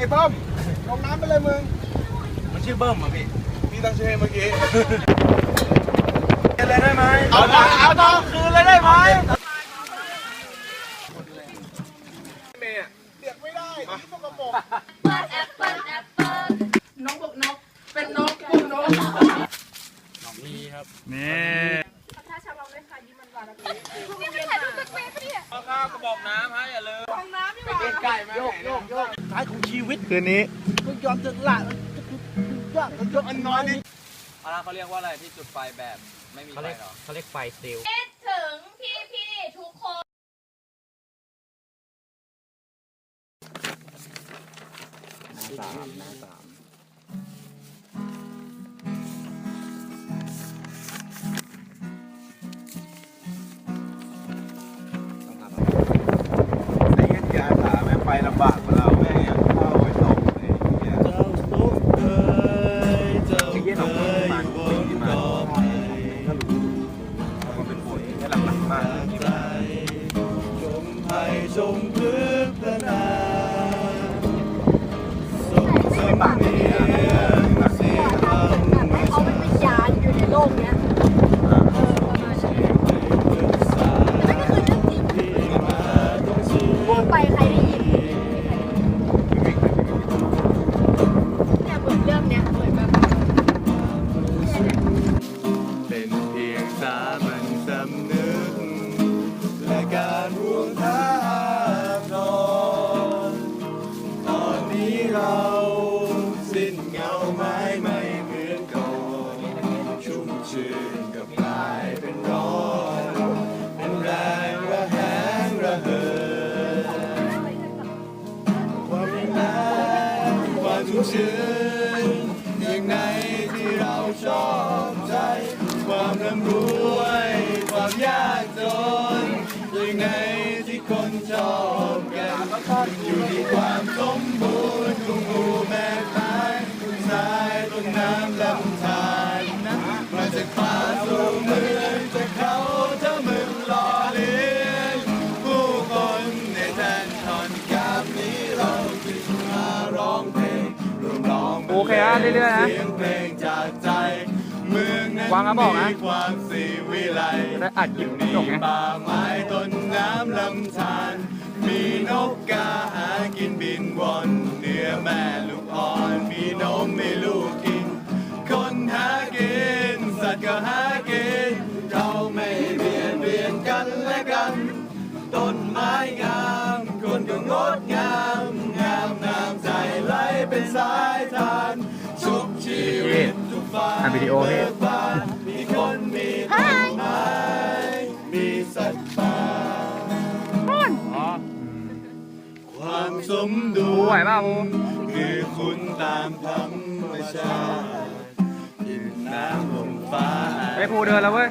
ไอ้เบิ้มลงน้ำไปเลยมึง มันชื่อเบิ้มอะพี่ พี่ตั้งชื่อให้เมื่อกี้กินเลยได้ไหมเอาต่อเอาต่อคืนเลยได้ไหมเมย์เด็กไม่ได้ที่สกปรกแอปเปิ้ลแอปเปิ้ลนกบอกนก เป็นนกกูนกนี่ถ้าชาวเราไม่ขายยิ้มมั นหวานแบบนี้นี่ไม่ถ่ายรูปเป๊ะๆปะเนี่ยข้าวกระบอกน้ำฮะอย่าลืมของน้ำนี่หว่าไก่มาโยกโยกโยกท้ายของชีวิตคืนนี้ก็ยอมจะละยอดยอดอันน้อยนี่อะไรเขาเรียกว่าอะไรที่จุดไฟแบบไม่มีไฟหรอเขาเรียกไฟสติลคิดถึงพี่ๆทุกคนสามหน้าสาม ขา โอเคฮะเรื่อยๆนะวางกระบอกนะได้อัดคลิปมีจบไงป่าไม้ต้นน้ำลำธารมีนกกาหากินบินวนเนื้อแม่ลูกอ่อนมีนมไมีลูกกิน คนหากิน สัตว์ก็หากิน เราไม่เบียดเบียนกันและกัน ต้นไม้งาม ชีวิตทุกฝ่ายอะวิดีโอพี่เบิกบานมีคนมีต้นไม้มีสัตว์ป่าอ๋อความสมดุปูลไหวเปล่าปูคือคุณตามธรรมชาติดินน้ำลมฟ้าไอ้ปูเดินแล้วเว้ย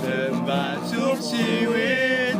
เดินบานชุบชีวิต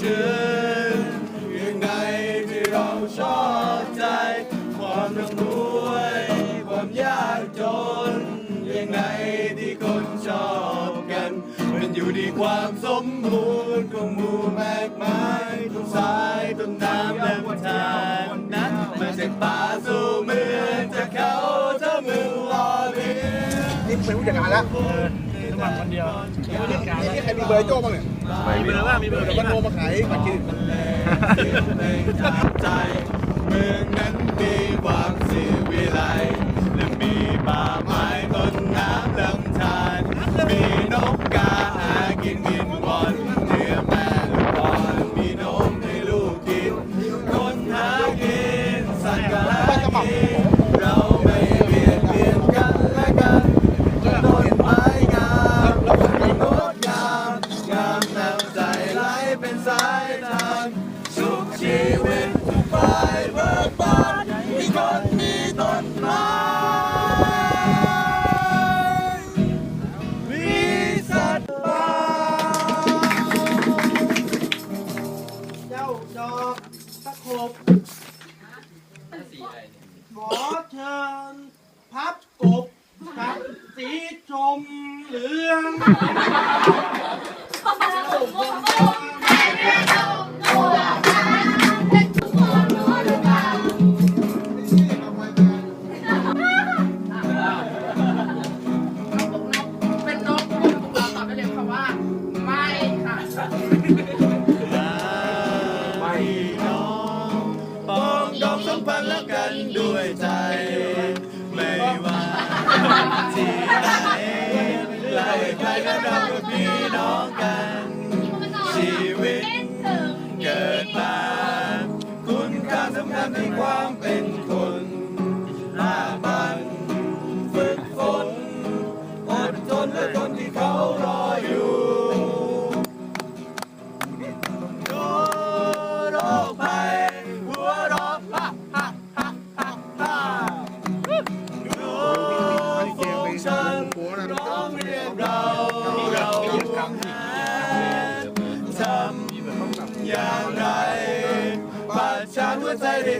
ชื่นยังไงที่เราชอบใจ ความร่ำรวยความยากจน ยังไงที่คนชอบกัน มันอยู่ที่ความสมบูรณ์ของหมู่แมกไม้ต้นสายต้นน้ำและทานนะมาจากป่าสู่เมืองจากเขาเท่าเมืองลอเลียนี่เป็นผู้จัดการแล้วสมัครคนเดียวนี่ใครมีเบอร์โจ้บ้างเนี่ย มีเบอร์ว่ามีเบอร์เดี๋ยวมันโทรมาขายบัตรเครดิตเพลงจากใจเมืองนั้นมีความสิวิไลและมีป่าไม้ต้นน้ำลำธารมีนกกาหากินมี มพันและกันด้วยใจ ไม่ว่าที่ไหนเราใครก็เราเป็พี่น้องกัน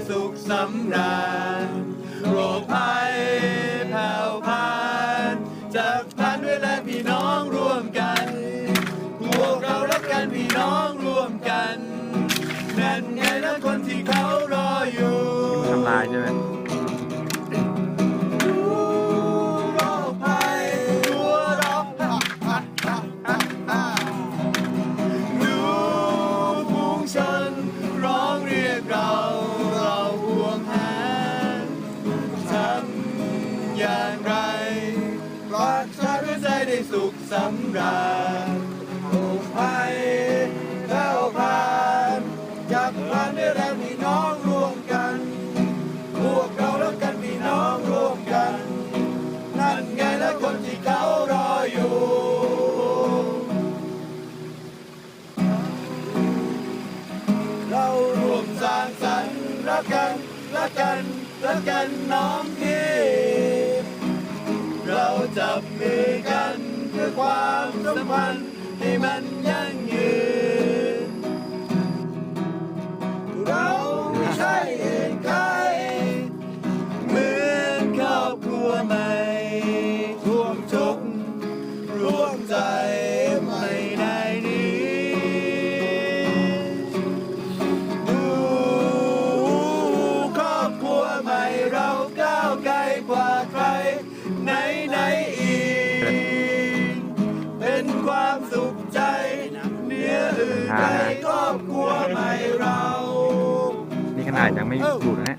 สุขสำราญโรคภัยแผ่วพานจะกพันด้วยและพี่น้องร่วมกันพวกเรารักกันพี่น้องร่วมกันแน่นไงนะคนที่เขารออยู่ทำลายใช่ไหม รักกันรักกันรักกันน้องพี่เราจับมือกันเพื่อความสัมพันธ์ที่มันยั่งยืนังไม่ดูดนะฮะ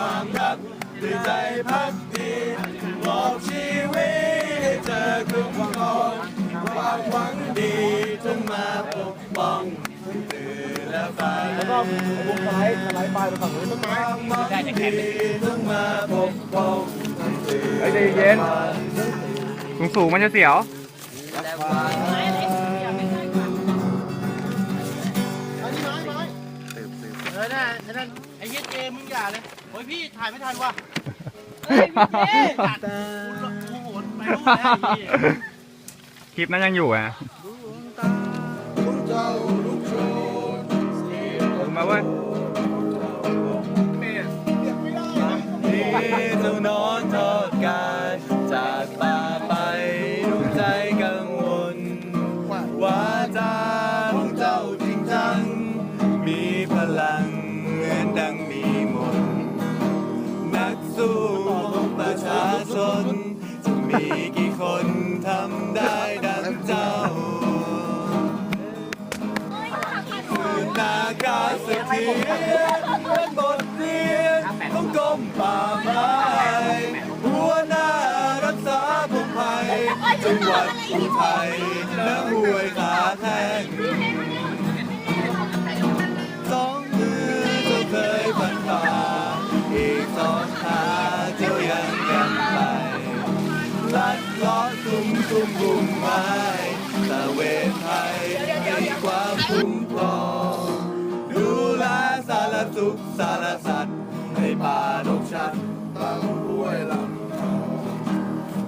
ความรักด้วยใจพักดีบอกชีวิตให้เจอคุ้มครองความหวังดีจงมาปกป้องตื่นและฝันแล้วก็วงสไลด์สไลด์ไปไปฝั่งนู้นต้นไม้ความหวังดีจงมาปกป้องตื่นเฮ้ยใจเย็นสูงสูงๆมันจะเสียวแต่ว่าอันนี้ไม้ไม้เออน่ะไอ้นั่นไอ้เหี้ยเจมึงอย่าเลย โอ้ยพี่ถ่ายไม่ทันว่ะเฮ้ยพี่เจ๊ตัดกูโหนไปรู้แล้วไอ้เหี้ยคลิปนั้นยังอยู่อะลงมาเว้ยนี่เจ้านอนทอดกายจากป่าไป รียรเป็นบทเรียนต้องกรมป่าไม้หัวหน้ารักษาพงไพยจังหวัดอุทัยและห้วยขาแท่งสองมือเจ้าเคยพันฝ่าอีกสองขาเจ้ายังกันไปลัดลาะตุ้มตุ้มบุมไม้ตะเวนไทย สุขสารสัตว์ในป่าดงชันบางห้วยลำคลอง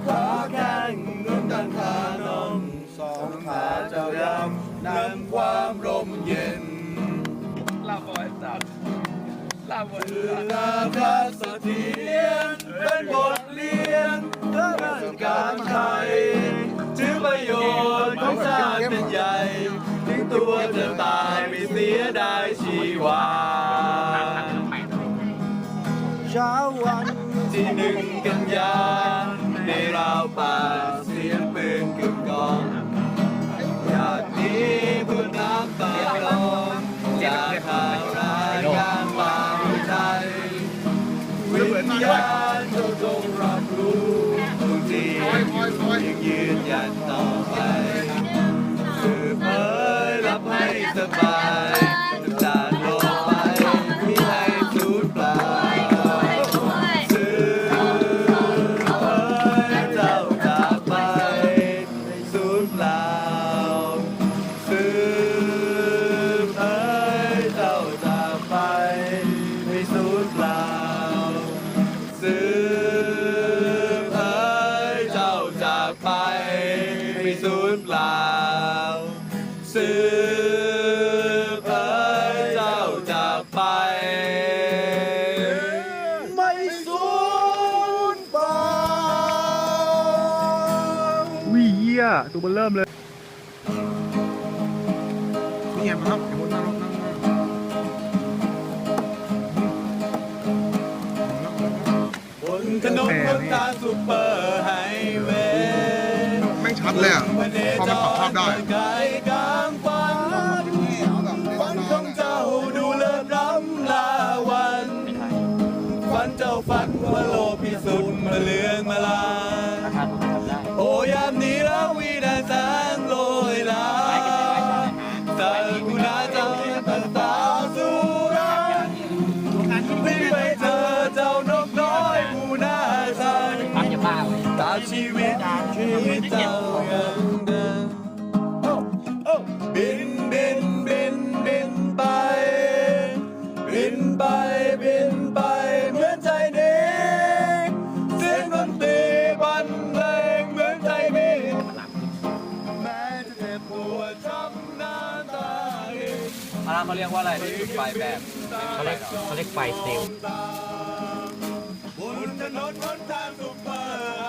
ขาแข้งน้ำดันขานองสองขาเจ้ายำนำความร่มเย็นลาบอยสัตว์ลาบอยคือลาพระเสถียรเป็นบทเรียนเพื่อราชการไทยถือประโยชน์ของชาติเป็นใหญ่ถึงตัวจะตายไม่เสียดายชีวา เช้าวันที่หนึ่งกันยาในราวป่าเสียงปืนกึกกองอยากหนี้เพื่อน้ำตาลองจากข่าวรายการป่าไทยวิญญาณเจ้าจงรับรู้ทุกที่ยังยืนยัดต่อ ถนนคนตาซูเปอร์ไฮเวย์ไม่ชัดเลยอะพอมันปรับภาพได้ เขาเรียกว่าอะไรที่จุดไฟแบบเขาเรียกเขาเรียกไฟเซลล์บนถนนหนทางซุปเปอร์ไฮ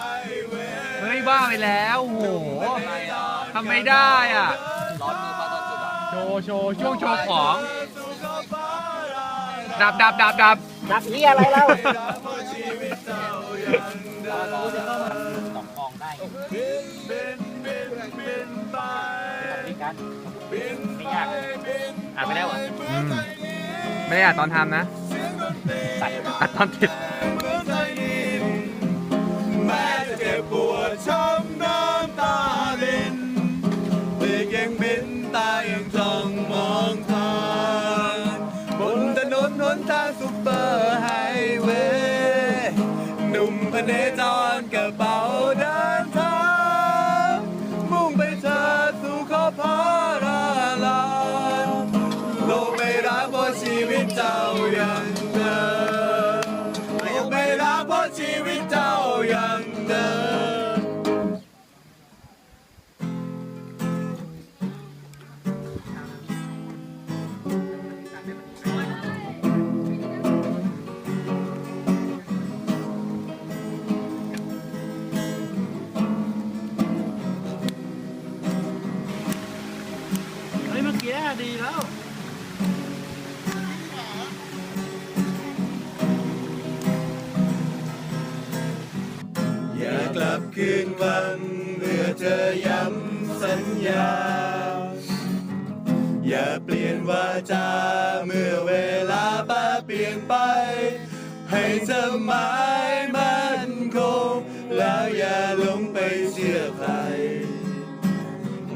เวย์เฮ้ยบ้าไปแล้วโอ้โหทำไม่ได้อะ ร้อนมือป้าตอนจุดอะโชว์โชว์ช่วงโชว์ของ ดับดับดับดับนักเหี้ยอะไรเล่าชีวิตเจ้ายังเดินสองกองได้บินบินบินบินกันไม่ยาก อ่านไปแล้วเหรอะอืมไม่ได้อ่านตอนทำนะใส่อัดตอนติดแม้จะเจ็บปวดช้ำน้ำตาลินเบรกยังบินตายังจ้องมองทางบนถนนหนทางซุปเปอ รับคืนวันเมื่อเธอย้ำสัญญา อย่าเปลี่ยนวาจาเมื่อเวลาป้าเปลี่ยนไป ให้เธอหมายมั่นคง แล้วอย่าหลงไปเชื่อใคร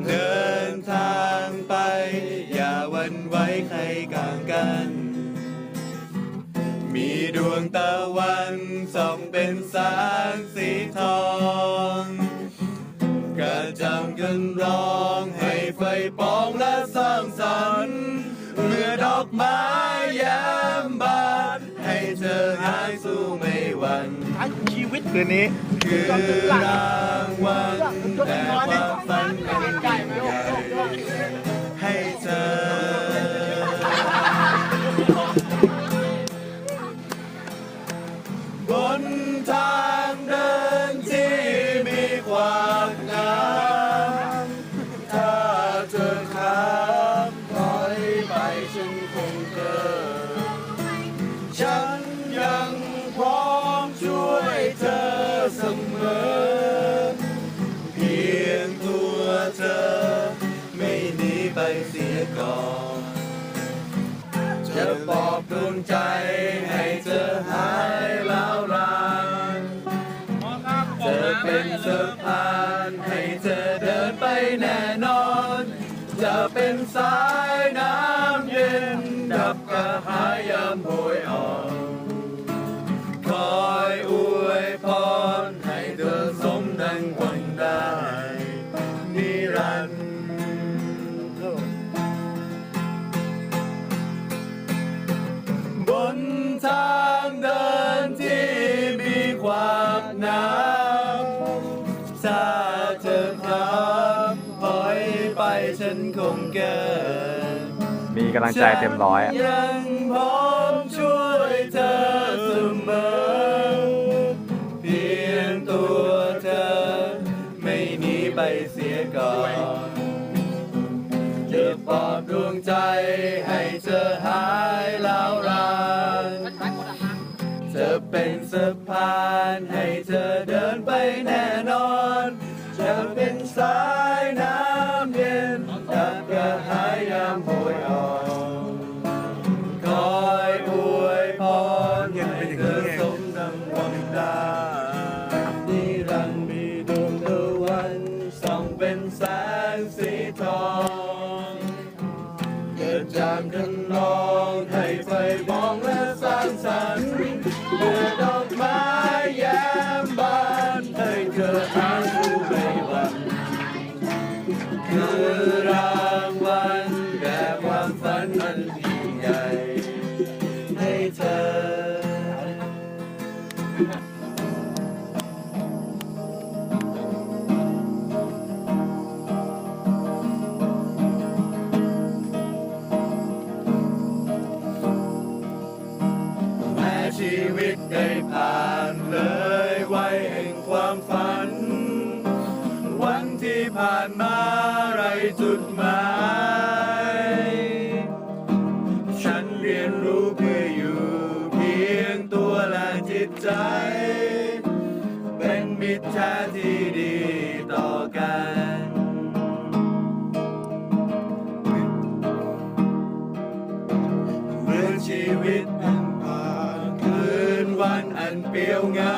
เดินทางไป อย่าวันไว้ใครกลางกัน มีดวงตะวันส่องเป็นแสงสีทองกระจ่างกันร้องให้ไฟปองและสร้างสรรค์เมื่อดอกไม้แย้มบานให้เธอหายสู้ไม่หวันท้ายชีวิตคืนนี้คือรางวัลแต่ความฝันเป็นใหญ่ให้เธอ กำลังใจเต็มร้อยอะยังพร้อมช่วยเธอเสมอ เพียงตัวเธอ ไม่หนีไปเสียก่อนจะปลอบดวงใจให้เธอหายล้วรานจะเป็นสะพานให้เธอเดินไปแน่นอนจะเป็นสายน้ำเย็นดับกระหายยามโหยอ่อ แห่งความฝัน วันที่ผ่านมาไรจุดหมาย ฉันเรียนรู้เพื่ออยู่เพียงตัวและจิตใจ เป็นมิตรแท้ที่ดีต่อกันเหมืชีวิตอันผ่านคืนวันอันเปลี่ยวเหงา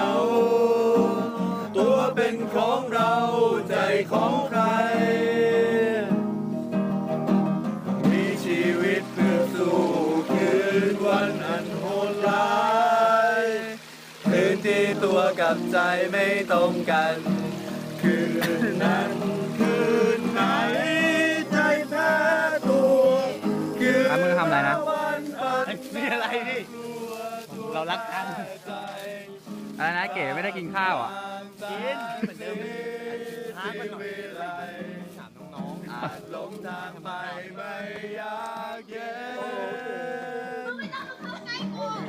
ของเราใจของใคร มีชีวิตเพื่อสู้คืนวันอันโหดร้ายคืนที่ตัวกับใจไม่ตรงกัน คืนนั้นคืนไหนใจแพ้ตัวคืนอะมึงทำอะไรนะวันอันมีอะไรพี่เรารักกันอะไรนะเก๋ไม่ได้กินข้าวอะ กินเหมือนเดิมท้าไปหน่อยถามน้องๆอาจหลงทางไปไม่อยากเย็นไม่ต้องเข้าใจกูๆ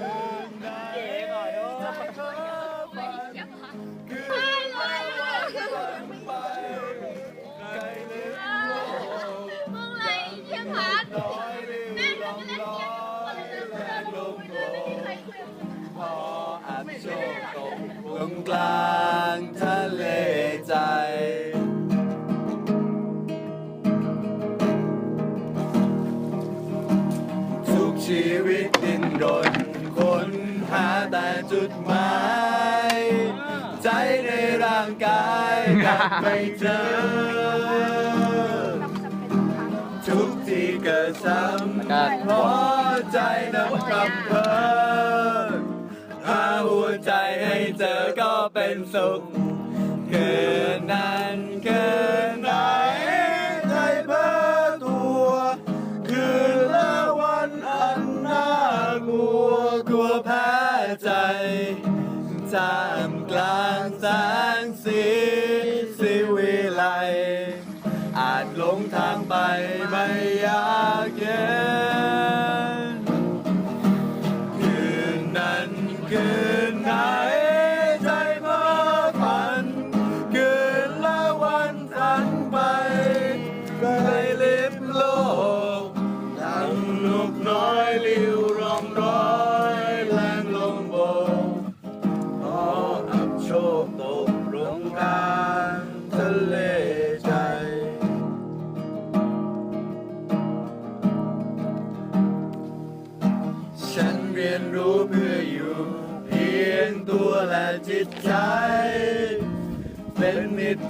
เลย กลางทะเลใจทุกชีวิตดิ้นรนค้นหาแต่จุดหมาย ใจในร่างกายกลับไม่เจอ ทุกที่เกิดซ้ำเพราะใจนั้นกำเพอ ใจให้เจอก็เป็นสุข เกินนั้นเกินไหนใจเพ้อตัว คืนและวันอันน่ากลัวกลัวแพ้ใจท่ามกลางแสงสีสิวิไลอาจหลงทางไปไม่อยาก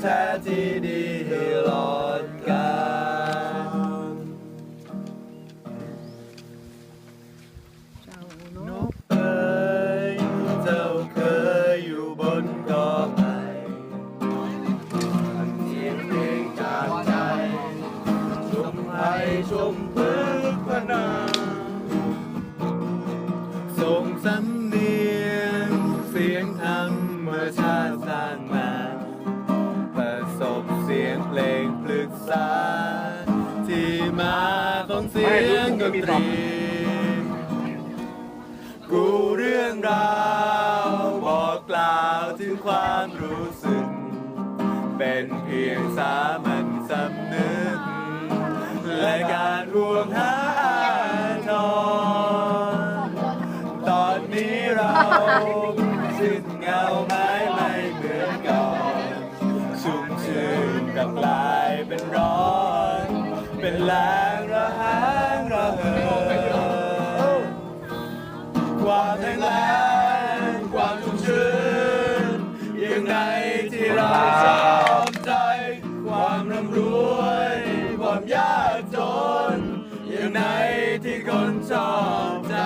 แท้ที่ดีตลอดกาลนกเอ๋ยเจ้าเคยอยู่บนกอไผ่เสียงเพลงจากใจชมไผ่ชมพึกพนาส่งสำเนียงเสียงธรรมชาติ ยงดนตรีกูเรื่องราวบอกกล่าวถึงความรู้สึก เป็นเพียงสามัญสำนึก และการห่วงหาทรตอนนี้เราสิ้นเงาไม้ไม่เหมือนก่อนชุ่มชื่นกับกลายเป็นร้อน เป็นแราชอบใจ ความร่ำรวย ความยากจน อยังไงที่คนชอบใจ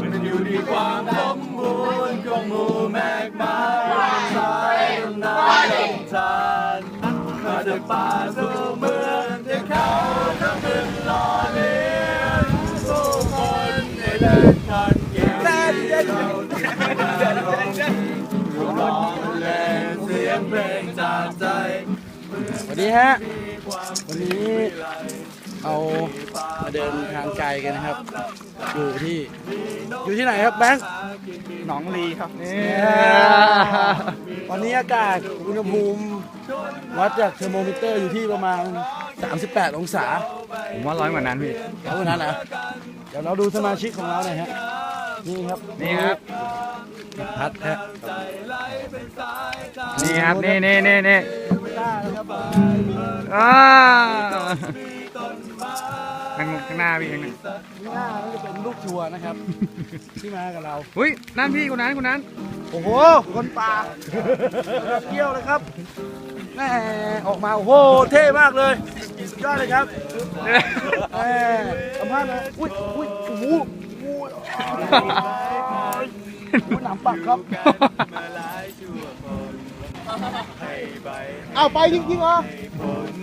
มันอยู่ที่ความสมบูรณ์ของหมู่แมกไม้ชายนาลำธารมาจากป่าสู่เมืองที่เขาทำเป็นหล่อเลี้ยงผู้คนในเล่นคัน วัสดีฮะ วันนี้เอามาเดินทางไกลกันนะครับ อยู่ที่ อยู่ที่ไหนครับแบงค์หนองลีครับเนี่ยวันนี้อากาศอุณหภูมิวัดจากเทอร์โมมิเตอร์อยู่ที่ประมาณ 38 องศาผมว่าร้อนกว่านั้นพี่เท่านั้นนะเดี๋ยวเราดูสมาชิกของเราหน่อยฮะ นี่ครับ นี่ครับพัดฮะนี่ครับ นี่นี่นี่นี่ต้านะครับ อ่าข้างข้างหน้าพี่เองนะข้างหน้าก็จะเป็นลูกทัวร์นะครับ ที่มากับเรา อุ้ยนั่นพี่คนนั้นคนนั้น โอ้โห คนป่าเที่ยวเลยครับแม่ออกมาโอ้โหเท่มากเลยสุดยอดเลยครับแม่สัมภาษณ์เลยอุ้ยอุ้ยโอ้โหโอ้โหอุ้ยหนามปักครับ ให้ใบเอาไปจริงๆเหรอผล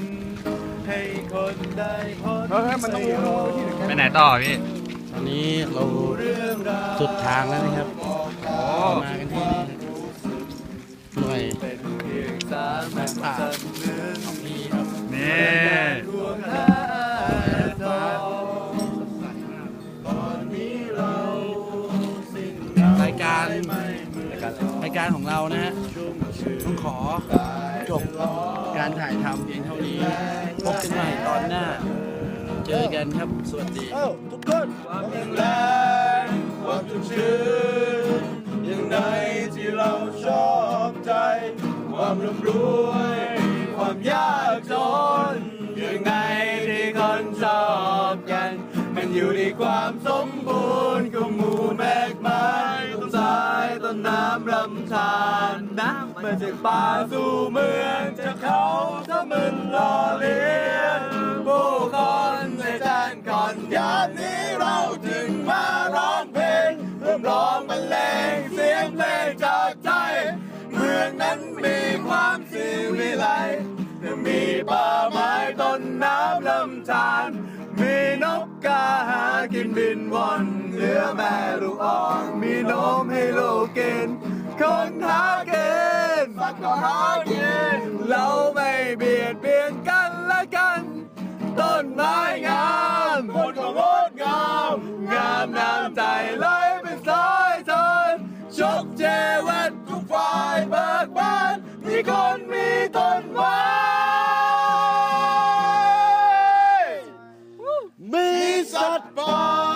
ให้คนได้พ้นเฮ้ยมันต้องรู้ไปไหนต่อพี่ ตอนนี้เราสุดทางแล้วนะครับโอ้มากันที่นี่หน่วยเป็นเพียงสามัญสำนึกนี่ครับนี่ดวงตาทองตอนนี้เราสิ้นรายการไม่เหมือนกันรายการของเรานะฮะชุ่มชื่นต้ องขอจบการถ่ายทำเพียงเท่านี้พบกันใหม่ตอนหน้า เจอกันครับ สวัสดีทุกคนความยังแรงความชุ่มชื่นอยังไงที่เราชอบใจ ความร่ำรวย ความยากจนอยังไงที่คนชอบกัน มันอยู่ในความสมบูรณ์ของหมู่แมกไม้ต้นสา ต้นน้ำลำธารน้ำมาจากป่าสู่เมืองจากเขาถ้ามันหล่อเลี้ยงผู้คนในแดนก่อนยามนี้เราจึงมาร้องเพลงเพื่อร้องบรรเลงเสียงเพลงจากใจ เมืองนั้นมีความสิวิไลมีป่าไม้ต้นน้ำลำธาร ก้าหากินบินว่อนเหลือแม่ลูกอ่องมีนมให้ลูกกิน คนหาเกินคสัตว์ก็หากินเราไม่เบียดเบียนกันและกัน ต้นไม้งามคนก็งดงาม งามน้ำใจไหลเป็นสายเทินชกเจวันทุกฝ่ายเบิกบานมีคนมีต้นไม้ not.